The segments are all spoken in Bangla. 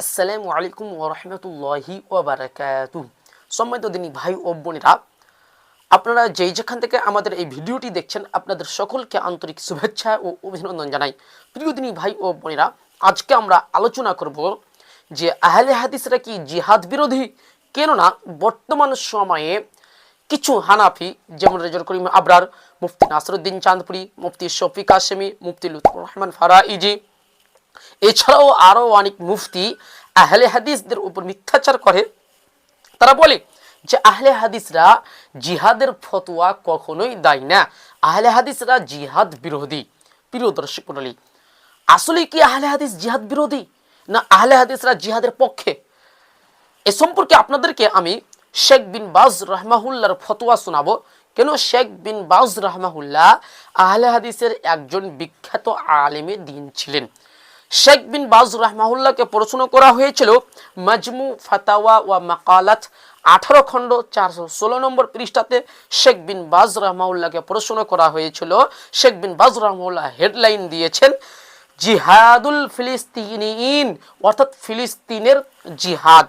আসসালামু আলাইকুম ওরহমতুল্লাহি ওবারাকাতু সম্মানিত দিনী ভাই ও বোনেরা, আপনারা যেই যেখান থেকে আমাদের এই ভিডিওটি দেখছেন, আপনাদের সকলকে আন্তরিক শুভেচ্ছা ও অভিনন্দন জানাই। প্রিয় দিনী ভাই ও বোনেরা, আজকে আমরা আলোচনা করব যে আহলে হাদিসরা কি জিহাদ বিরোধী? কেননা বর্তমান সময়ে কিছু হানাফি, যেমন রেজর করিম আবরার, মুফতি নাসরুদ্দিন চাঁদপুরি, মুফতি শফিক কাশেমি মুফতি লুৎফুর রহমান ফারাইজি এছাড়াও আরও অনেক মুফতি আহলে হাদিসদের উপর মিথ্যাচার করে। তারা বলে যে, আহলে হাদিসরা জিহাদের ফতোয়া কখনোই দেয় না। আহলে হাদিসরা জিহাদ বিরোধী, প্রিয় দর্শক মণ্ডলী। আসলে কি আহলে হাদিস জিহাদ বিরোধী, না আহলে হাদিসরা জিহাদের পক্ষে? এ সম্পর্কে আপনাদেরকে আমি শেখ বিন বাজ রহমাহুল্লার ফতোয়া শোনাবো। কেন শেখ বিন বাজ রহমাহুল্লাহ আহলে হাদিসের একজন বিখ্যাত আলেমে দিন ছিলেন? শেখ বিন বাজ রহমাহুল্লাহকে প্রশ্ন করা হয়েছিল, মাজমু, ফাতাওয়া ওয়া মাকালাত আঠারো খণ্ড চারশো ষোলো নম্বর পৃষ্ঠাতে শেখ বিন বাজ রহমাউল্লাহকে প্রশ্ন করা হয়েছিল। শেখ বিন বাজ রহমাউল্লাহ হেডলাইন দিয়েছেন, জিহাদুল ফিলিস্তিনিন অর্থাৎ ফিলিস্তিনের জিহাদ।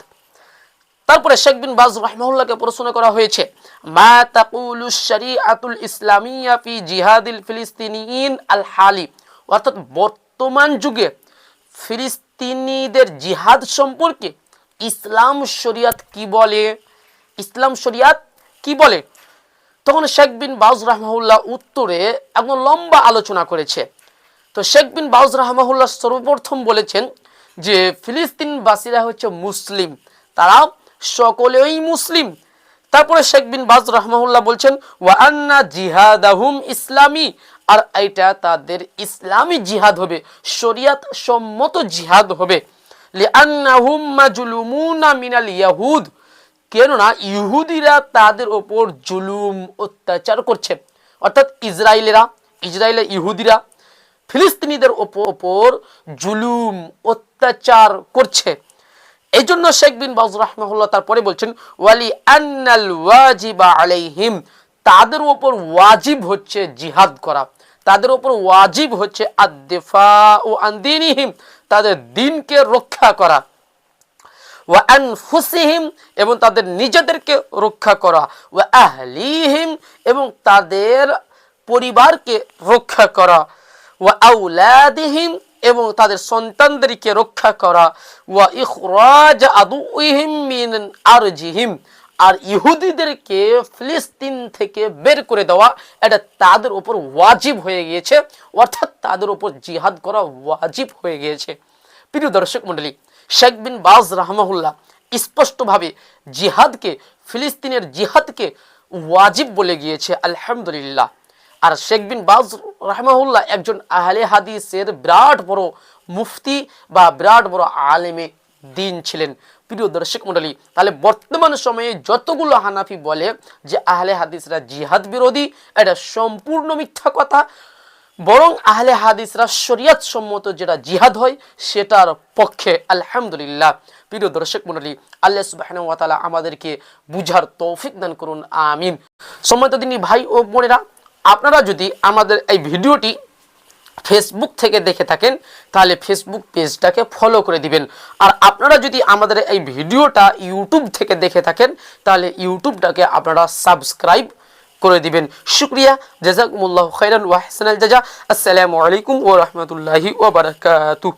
তারপরে শেখ বিন বাজ রহমাউল্লাহকে প্রশ্ন করা হয়েছে, মা তাকুলু শরিআতুল ইসলামিয়া ফি জিহাদিল ফিলিস্তিনিন আল হালি অর্থাৎ বর্তমান যুগে ফিলিস্তিনিদের জিহাদ সম্পর্কে ইসলাম শরিয়াত কি বলে? ইসলাম শরিয়াত কি বলে? তখন শেখ বিন বাউজ রহমাউল্লাহ উত্তরে একদম লম্বা আলোচনা করেছে। তো শেখ বিন বাউজ রহমাউল্লাহ সর্বপ্রথম বলেছেন যে ফিলিস্তিনবাসীরা হচ্ছে মুসলিম। তারা সকলেই মুসলিম। তারপরে শেখ বিন বাজ রহমাউল্লাহ বলছেন ওয়ান্না জিহাদাহুম ইসলামী। আর এইটা তাদের ইসলামী জিহাদ হবে, শরিয়াত সম্মত জিহাদ হবে। ইয়াহুদ, কেননা ইহুদিরা তাদের ওপর জুলুম, অত্যাচার করছে। অর্থাৎ ইসরায়েলেরা, ইসরায়েলের ইহুদিরা ফিলিস্তিনিদের ওপর জুলুম, অত্যাচার করছে। এই জন্য শেখ বিন বাজ রহমাহুল্লাহ তারপরে বলছেন ওয়ালি আন্নাল ওয়াজিবা আলাইহিম, তাদের উপর ওয়াজিব হচ্ছে জিহাদ করা। তাদের উপর ওয়াজিব হচ্ছে আদেফা ও আন্দিনিহিম তাদের দিনকে রক্ষা করা। ওয়া আনফুসিহিম, এবং তাদের নিজেদেরকে রক্ষা করা। ওয়া আহলিহিম, এবং তাদের পরিবারকে রক্ষা করা। ওয়া আউলাদিহিম, এবং তাদের সন্তানদেরকে রক্ষা করা। ওয়া ইখরাজ আদুইহিম মিন আরজিহিম আর ইহুদিদেরকে ফিলিস্তিন থেকে বের করে দেওয়া, এটা তাদের উপর ওয়াজিব হয়ে গিয়েছে। অর্থাৎ তাদের উপর জিহাদ করা ওয়াজিব হয়ে গিয়েছে। প্রিয় দর্শক মণ্ডলী, শেখ বিন বাজ রহমাহুল্লাহ স্পষ্টভাবে জিহাদকে, ফিলিস্তিনের জিহাদকে ওয়াজিব বলে গিয়েছে, আলহামদুলিল্লাহ। আর শেখ বিন বাজ রহমাহুল্লাহ একজন আহলে হাদিসের বিরাট বড় মুফতি বা বিরাট বড় আলেমে দিন ছিলেন। প্রিয় দর্শক মণ্ডলী তাহলে বর্তমান সময়ে যতগুলো হানাফি বলে যে আহলে হাদিসরা জিহাদ বিরোধী, এটা সম্পূর্ণ মিথ্যা কথা। বরং আহলে হাদিসরা শরিয়াত সম্মত যেটা জিহাদ হয়, সেটার পক্ষে আলহামদুলিল্লাহ। প্রিয় দর্শক মন্ডলী, আল্লাহ সুবাহ আমাদেরকে বুঝার তৌফিক দান করুন, আমিন। সম্মানিত দিনী ভাই ও বোনেরা, আপনারা যদি আমাদের এই ভিডিওটি ফেসবুক থেকে দেখে থাকেন, তাহলে ফেসবুক পেজটাকে ফলো করে দিবেন। আর আপনারা যদি আমাদের এই ভিডিওটা ইউটিউব থেকে দেখে থাকেন, তাহলে ইউটিউবটাকে আপনারা সাবস্ক্রাইব করে দিবেন। শুক্রিয়া, জাজাকুমুল্লাহ খৈরান ওয়াহসান জাজা। আসসালামু আলাইকুম ও রহমতুল্লাহি ওবরাকাতুহ